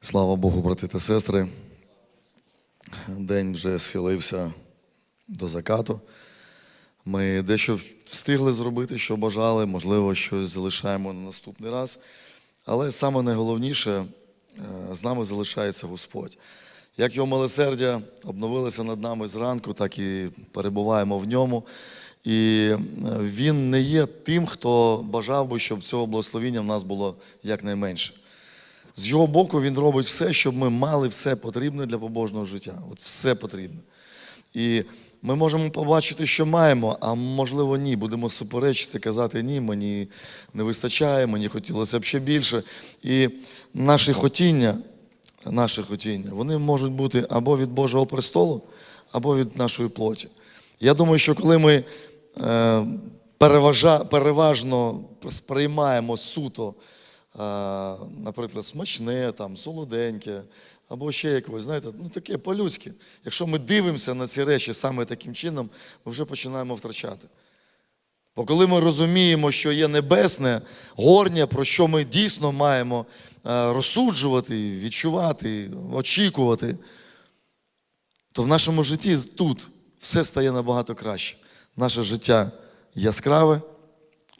Слава Богу, брати та сестри. День вже схилився до закату. Ми дещо встигли зробити, що бажали, можливо, щось залишаємо на наступний раз. Але саме найголовніше, е, з нами залишається Господь. Як його милосердя обновилося над нами зранку, так і перебуваємо в ньому. І е, він не є тим, хто бажав би, щоб цього благословіння в нас було якнайменше. З його боку він робить все, щоб ми мали все потрібне для побожного життя. От все потрібне. І ми можемо побачити, що маємо, а можливо, ні. Будемо суперечити, казати ні, мені не вистачає, мені хотілося б ще більше. І наші хотіння, наші хотіння, вони можуть бути або від Божого престолу, або від нашої плоті. Я думаю, що коли ми е, переважно сприймаємо суто, наприклад, смачне, там, солоденьке, або ще якогось, знаєте, ну таке по-людськи. Якщо ми дивимося на ці речі саме таким чином, ми вже починаємо втрачати. Бо коли ми розуміємо, що є небесне, горнє, про що ми дійсно маємо розсуджувати, відчувати, очікувати, то в нашому житті тут все стає набагато краще. Наше життя яскраве,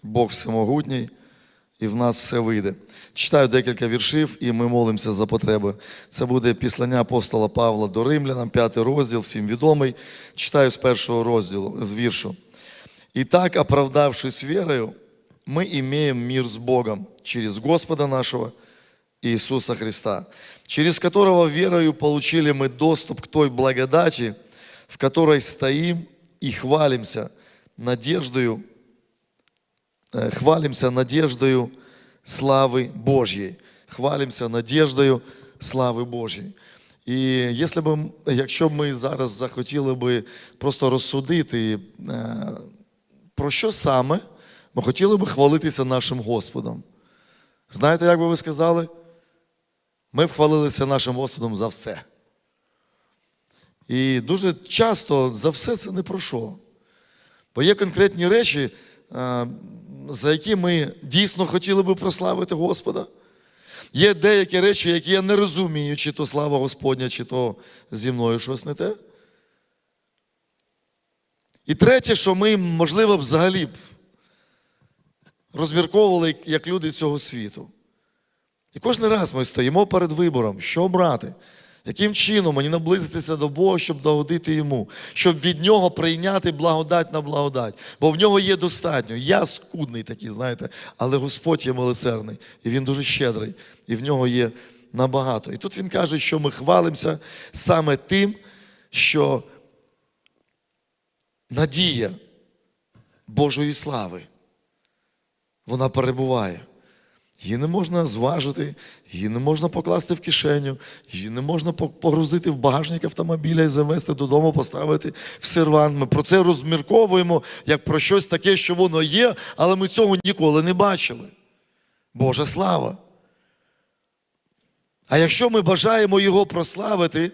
Бог всемогутній, і в нас все вийде. Читаю декілька віршів, і ми молимося за потреби. Це буде післання апостола Павла до Римлянам, п'ятий розділ, всім відомий. Читаю з першого розділу, з віршу. Итак, оправдавшись верою, мы имеем мир с Богом через Господа нашего Иисуса Христа, через которого верою получили мы доступ к той благодати, в которой стоим и хвалимся надеждою, э, хвалимся надеждою славы Божьей. Хвалимся надеждою слави Божьей. І якщо б, якщо б ми зараз захотіли би просто розсудити, е, про що саме ми хотіли би хвалитися нашим Господом. Знаєте, як би ви сказали? Ми б хвалилися нашим Господом за все. І дуже часто за все це не про що. Бо є конкретні речі, е, за які ми дійсно хотіли би прославити Господа. Є деякі речі, які я не розумію, чи то слава Господня, чи то зі мною щось не те. І третє, що ми, можливо, взагалі б розмірковували як люди цього світу. І кожен раз ми стоїмо перед вибором, що брати, яким чином мені наблизитися до Бога, щоб догодити йому, щоб від нього прийняти благодать на благодать. Бо в нього є достатньо. Я скудний такий, знаєте, але Господь є милосердний, і Він дуже щедрий, і в нього є набагато. І тут він каже, що ми хвалимося саме тим, що надія Божої слави, вона перебуває. Її не можна зважити, її не можна покласти в кишеню, її не можна погрузити в багажник автомобіля і завести додому, поставити в сервант. Ми про це розмірковуємо як про щось таке, що воно є, але ми цього ніколи не бачили. Божа слава. А якщо ми бажаємо його прославити,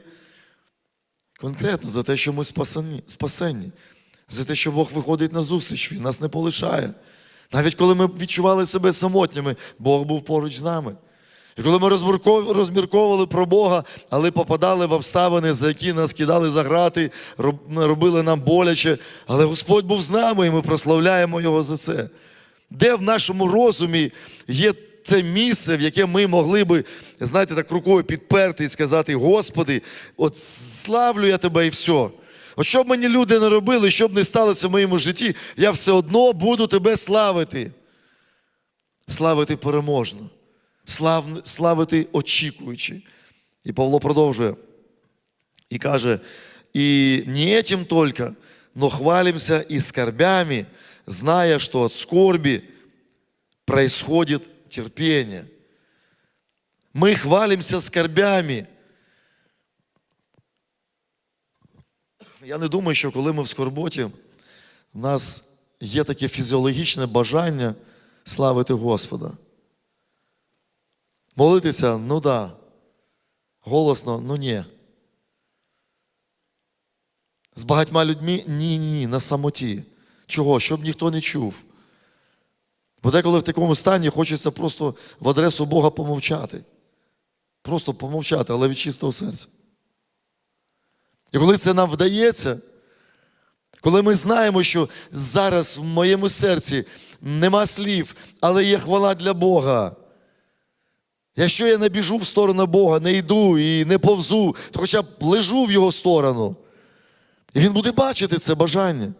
конкретно за те, що ми спасені, спасенні, за те, що Бог виходить на зустріч, Він нас не полишає. Навіть коли ми відчували себе самотніми, Бог був поруч з нами. І коли ми розмірковували про Бога, але попадали в обставини, за які нас кидали за грати, робили нам боляче, але Господь був з нами, і ми прославляємо Його за це. Де в нашому розумі є це місце, в яке ми могли би, знаєте, так рукою підперти і сказати: Господи, от славлю я тебе і все. От що б мені люди не робили, що б не сталося в моєму житті, я все одно буду тебе славити. Славити переможно, слав, славити очікуючи. І Павло продовжує і каже: і не этим только, но хвалимся и скорбями, зная, что от скорби происходит терпение. Мы хвалимся скорбями. Я не думаю, що коли ми в скорботі, в нас є таке фізіологічне бажання славити Господа. Молитися, ну да. Голосно, ну ні. З багатьма людьми ні, ні, на самоті. Чого? Щоб ніхто не чув. Бо деколи в такому стані хочеться просто в адресу Бога помовчати. Просто помовчати, але від чистого серця. І коли це нам вдається, коли ми знаємо, що зараз в моєму серці нема слів, але є хвала для Бога. Якщо я не біжу в сторону Бога, не йду і не повзу, то хоча б лежу в Його сторону. І Він буде бачити це бажання,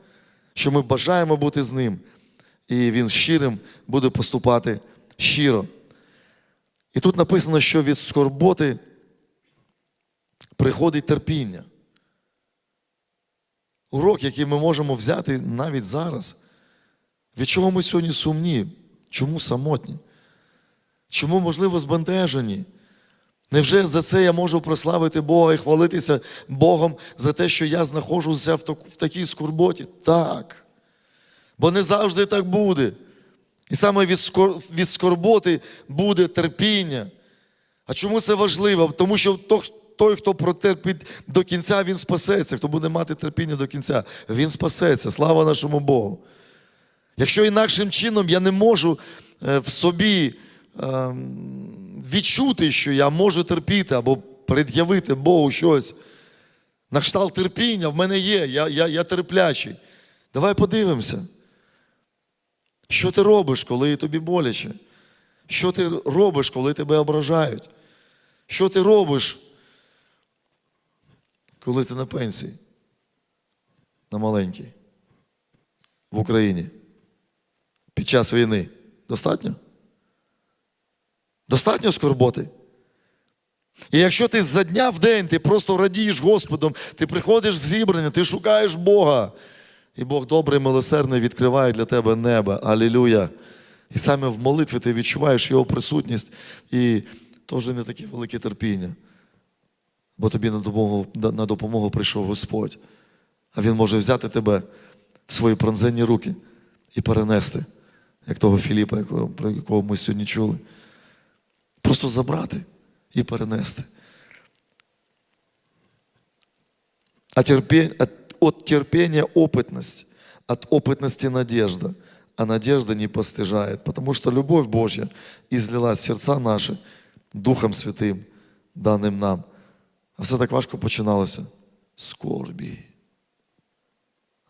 що ми бажаємо бути з ним. І він щирим буде поступати щиро. І тут написано, що від скорботи приходить терпіння. Урок, який ми можемо взяти навіть зараз. Від чого ми сьогодні сумні? Чому самотні? Чому, можливо, збентежені? Невже за це я можу прославити Бога і хвалитися Богом за те, що я знаходжуся в, так- в такій скорботі? Так. Бо не завжди так буде. І саме від, скор... від скорботи буде терпіння. А чому це важливо? Тому що той, хто протерпить до кінця, він спасеться. Хто буде мати терпіння до кінця, він спасеться. Слава нашому Богу. Якщо інакшим чином я не можу е, в собі е, відчути, що я можу терпіти або пред'явити Богу щось, на кшталт терпіння в мене є, я, я, я терплячий. Давай подивимося. Що ти робиш, коли тобі боляче? Що ти робиш, коли тебе ображають? Що ти робиш, коли ти на пенсії? На маленькій? В Україні? Під час війни? Достатньо? Достатньо скорботи? І якщо ти за дня в день ти просто радієш Господом, ти приходиш в зібрання, ти шукаєш Бога, і Бог добрий, милосердний відкриває для тебе небо. Алілюя. І саме в молитві ти відчуваєш Його присутність, і то вже не таке велике терпіння Бо тобі на допомогу, на допомогу прийшов Господь. А Він може взяти тебе в свої пронзенні руки і перенести, як того Філіпа, якого- про якого ми сьогодні чули. Просто забрати і перенести. А терпень, от, от терпения опытность, от опытности надежда, а надежда не постижает, потому что любовь Божья излилась в сердца наши Духом Святым, даним нам. А все так важко починалося. Скорбі.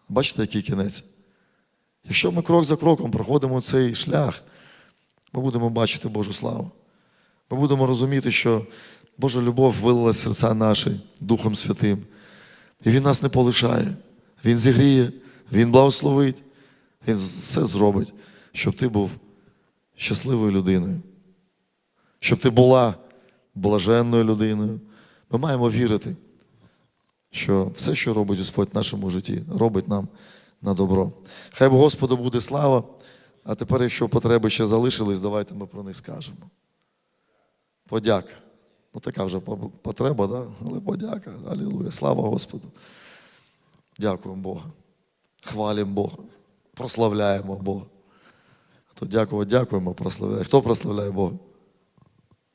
Бачите, який кінець? Якщо ми крок за кроком проходимо цей шлях, ми будемо бачити Божу славу. Ми будемо розуміти, що Божа любов вилилась в серця наші Духом Святим. І Він нас не полишає. Він зігріє, Він благословить, Він все зробить, щоб ти був щасливою людиною, щоб ти була блаженною людиною. Ми маємо вірити, що все, що робить Господь в нашому житті, робить нам на добро. Хай Господу буде слава. А тепер, якщо потреби ще залишились, давайте ми про них скажемо. Подяка. Ну, така вже потреба, да? але подяка. Алілуя. Слава Господу. Дякуємо Бога. Хвалимо Бога. Прославляємо Бога. Хто дякував, дякуємо, прославляє. Хто прославляє Бога?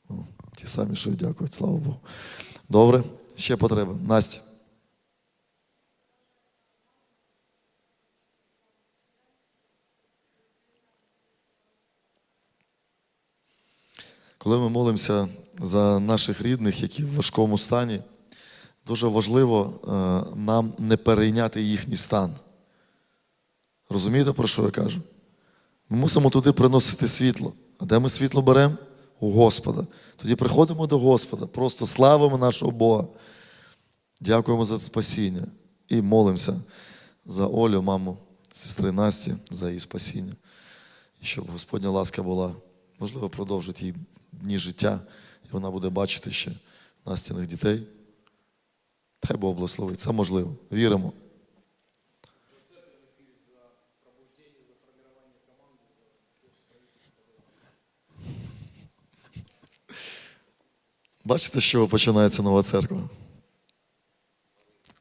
Ну, Ті самі, що дякують, слава Богу. Добре, ще потреба. Настя. Коли ми молимося за наших рідних, які в важкому стані, дуже важливо е, нам не перейняти їхній стан. Розумієте, про що я кажу? Ми мусимо туди приносити світло. А де ми світло беремо? У Господа. Тоді приходимо до Господа, просто славимо нашого Бога. Дякуємо за спасіння і молимося за Олю, маму, сестри Насті, за її спасіння. І щоб Господня ласка була, можливо, продовжить їй дні життя, і вона буде бачити ще Настяних дітей. Хай Бог благословить. Це можливо. Віримо. Бачите, з чого починається нова церква?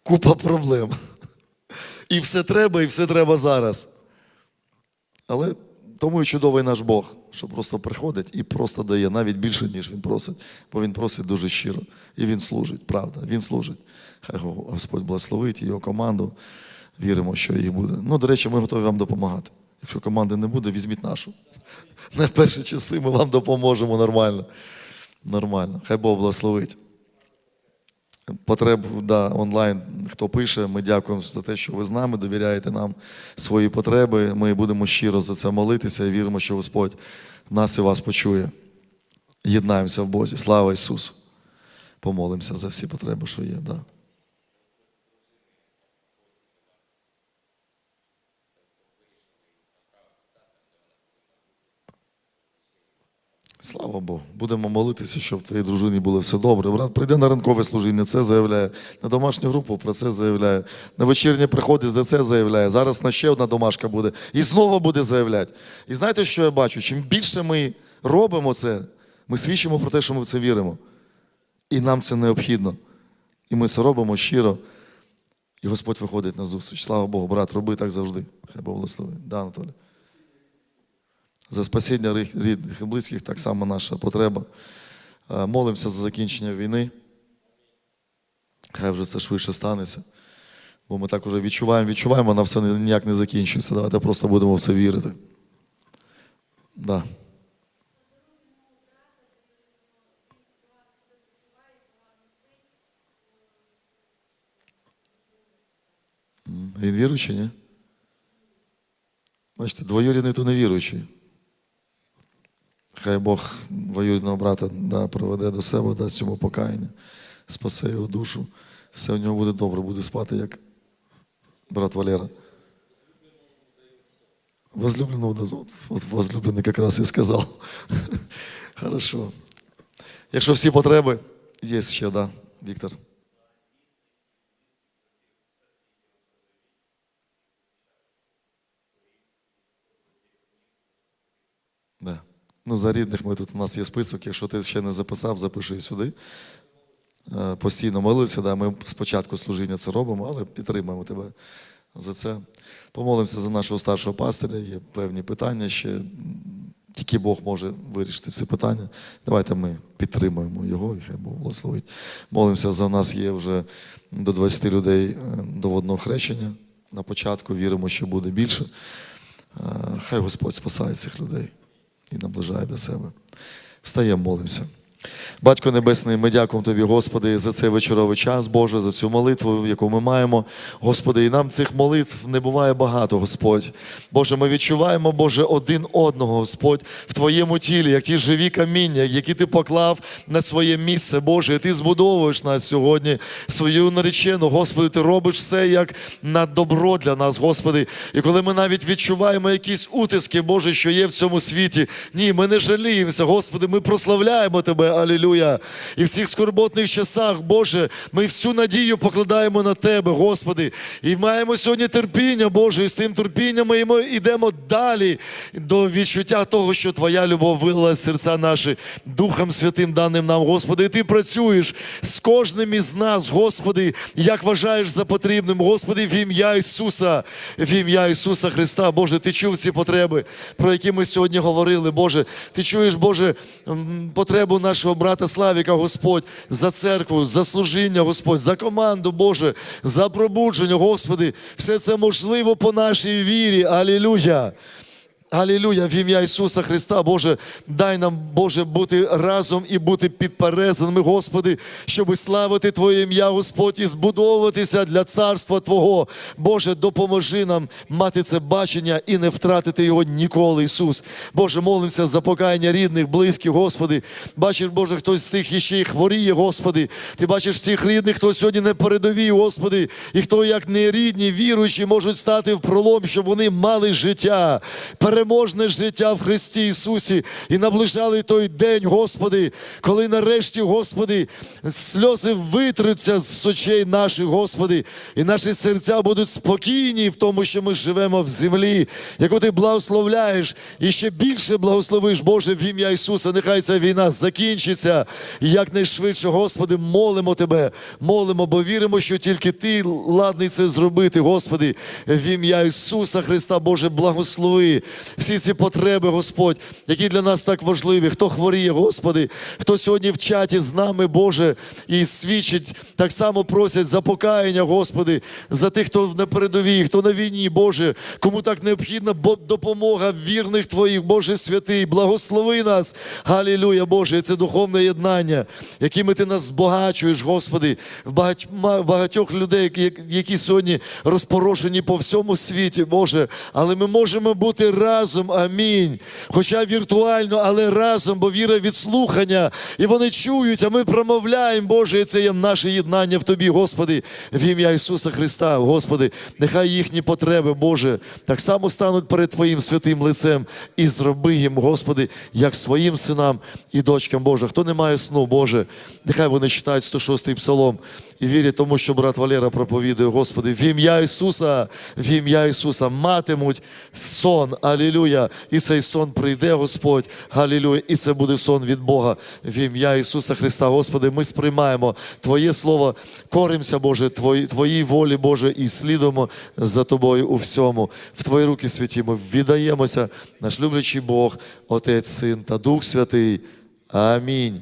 Купа проблем. І все треба, і все треба зараз. Але тому і чудовий наш Бог, що просто приходить і просто дає навіть більше, ніж він просить. Бо він просить дуже щиро. І він служить, правда, він служить. Хай Го- Господь благословить його команду. Віримо, що їх буде. Ну, до речі, ми готові вам допомагати. Якщо команди не буде, візьміть нашу. На перші часи ми вам допоможемо нормально. Нормально. Хай Бог благословить. Потреб да, онлайн, хто пише, ми дякуємо за те, що ви з нами, довіряєте нам свої потреби. Ми будемо щиро за це молитися і віримо, що Господь нас і вас почує. Єднаємося в Бозі. Слава Ісусу! Помолимося за всі потреби, що є. Да. Слава Богу. Будемо молитися, щоб твоїй дружині було все добре. Брат прийде на ранкове служіння, це заявляє. На домашню групу про це заявляє. На вечірнє приходить, за це заявляє. Зараз на ще одна домашка буде. І знову буде заявляти. І знаєте, що я бачу? Чим більше ми робимо це, ми свідчимо про те, що ми в це віримо. І нам це необхідно. І ми це робимо щиро. І Господь виходить на зустріч. Слава Богу, брат, роби так завжди. Хай Бог благословить. Да, Анатолій. За спасіння рідних і близьких так само наша потреба. Е, Молимося за закінчення війни. Хай вже це швидше станеться. Бо ми так уже відчуваємо, відчуваємо, вона все ніяк не закінчується. Давайте просто будемо в це вірити. Да. Він віруючий, ні? Бачите, двоюрідний то не віруючий. Хай Бог двоюрідного брата да, приведе до себе, дасть йому покаяння, спасе його душу. Все в нього буде добре, буде спати, як брат Валера. Возлюбленного, от, от возлюблений якраз і сказав. Хорошо. Якщо всі потреби, є ще, да, Віктор. Да. Ну, за рідних ми тут у нас є список. Якщо ти ще не записав, запиши сюди. Е, Постійно молилися. Да. Ми спочатку служіння це робимо, але підтримуємо тебе за це. Помолимося за нашого старшого пастиря. Є певні питання ще. Тільки Бог може вирішити ці питання. Давайте ми підтримуємо його, і хай Бог благословить. Молимося за нас є вже до 20 людей е, до водного хрещення. На початку віримо, що буде більше. Е, Хай Господь спасає цих людей і наближає до себе. Встаємо, молимося. Батько Небесний, ми дякуємо Тобі, Господи, за цей вечоровий час, Боже, за цю молитву, яку ми маємо. Господи, і нам цих молитв не буває багато, Господь. Боже, ми відчуваємо, Боже, один одного, Господь, в Твоєму тілі, як ті живі каміння, які Ти поклав на своє місце, Боже, і Ти збудовуєш нас сьогодні, свою наречену, Господи, Ти робиш все як на добро для нас, Господи. І коли ми навіть відчуваємо якісь утиски, Боже, що є в цьому світі, ні, ми не жаліємося, Господи, ми прославляємо Тебе, алілюя. І в цих скорботних часах, Боже, ми всю надію покладаємо на Тебе, Господи. І маємо сьогодні терпіння, Боже, і з тим терпінням ми йдемо далі до відчуття того, що Твоя любов вилила з серця наші Духом Святим даним нам, Господи. І Ти працюєш з кожним із нас, Господи, як вважаєш за потрібним, Господи, в ім'я Ісуса, в ім'я Ісуса Христа. Боже, Ти чув ці потреби, про які ми сьогодні говорили, Боже. Ти чуєш, Боже, потребу нашого брата Славіка, Господь, за церкву, за служіння, Господь, за команду, Боже, за пробудження, Господи. Все це можливо по нашій вірі. Алілюя. Алілюя, в ім'я Ісуса Христа, Боже, дай нам, Боже, бути разом і бути підперезаними, Господи, щоби славити Твоє ім'я, Господь, і збудовуватися для царства Твого. Боже, допоможи нам мати це бачення і не втратити його ніколи, Ісус. Боже, молимося за покаяння рідних, близьких, Господи. Бачиш, Боже, хтось з тих іще й хворіє, Господи. Ти бачиш цих рідних, хто сьогодні не передовій, Господи, і хто, як не рідні, віруючі, можуть стати в пролом, щоб вони мали життя переможне життя в Христі Ісусі і наближали той день, Господи, коли нарешті, Господи, сльози витруться з очей наших, Господи, і наші серця будуть спокійні в тому, що ми живемо в землі, яку Ти благословляєш і ще більше благословиш, Боже, в ім'я Ісуса. Нехай ця війна закінчиться. І якнайшвидше, Господи, молимо Тебе, молимо, бо віримо, що тільки Ти ладний це зробити, Господи, в ім'я Ісуса Христа, Боже, благослови всі ці потреби, Господь, які для нас так важливі. Хто хворіє, Господи, хто сьогодні в чаті з нами, Боже, і свідчить, так само просять за покаяння, Господи, за тих, хто на передовій, хто на війні, Боже, кому так необхідна допомога вірних Твоїх, Боже святий, благослови нас. Галілюя, Боже, це духовне єднання, якими Ти нас збагачуєш, Господи, в багатьох людей, які- сьогодні розпорошені по всьому світі, Боже. Але ми можемо бути разом. Амінь. Хоча віртуально, але разом, бо віра від слухання. І вони чують, а ми промовляємо, Боже, і це є наше єднання в Тобі, Господи, в ім'я Ісуса Христа, Господи, нехай їхні потреби, Боже, так само стануть перед Твоїм святим лицем і зроби їм, Господи, як своїм синам і дочкам, Боже. Хто не має сну, Боже, нехай вони читають 106-й псалом і вірять тому, що брат Валера проповідує, Господи, в ім'я Ісуса, в ім'я Ісуса матимуть сон. Алілюя. І цей сон прийде, Господь. Галілюя. І це буде сон від Бога. В ім'я Ісуса Христа. Господи, ми сприймаємо Твоє Слово, коримося, Боже, Твої- Твоїй волі, Боже, і слідуємо за Тобою у всьому. В Твої руки святі ми віддаємося, наш люблячий Бог, Отець, Син та Дух Святий. Амінь.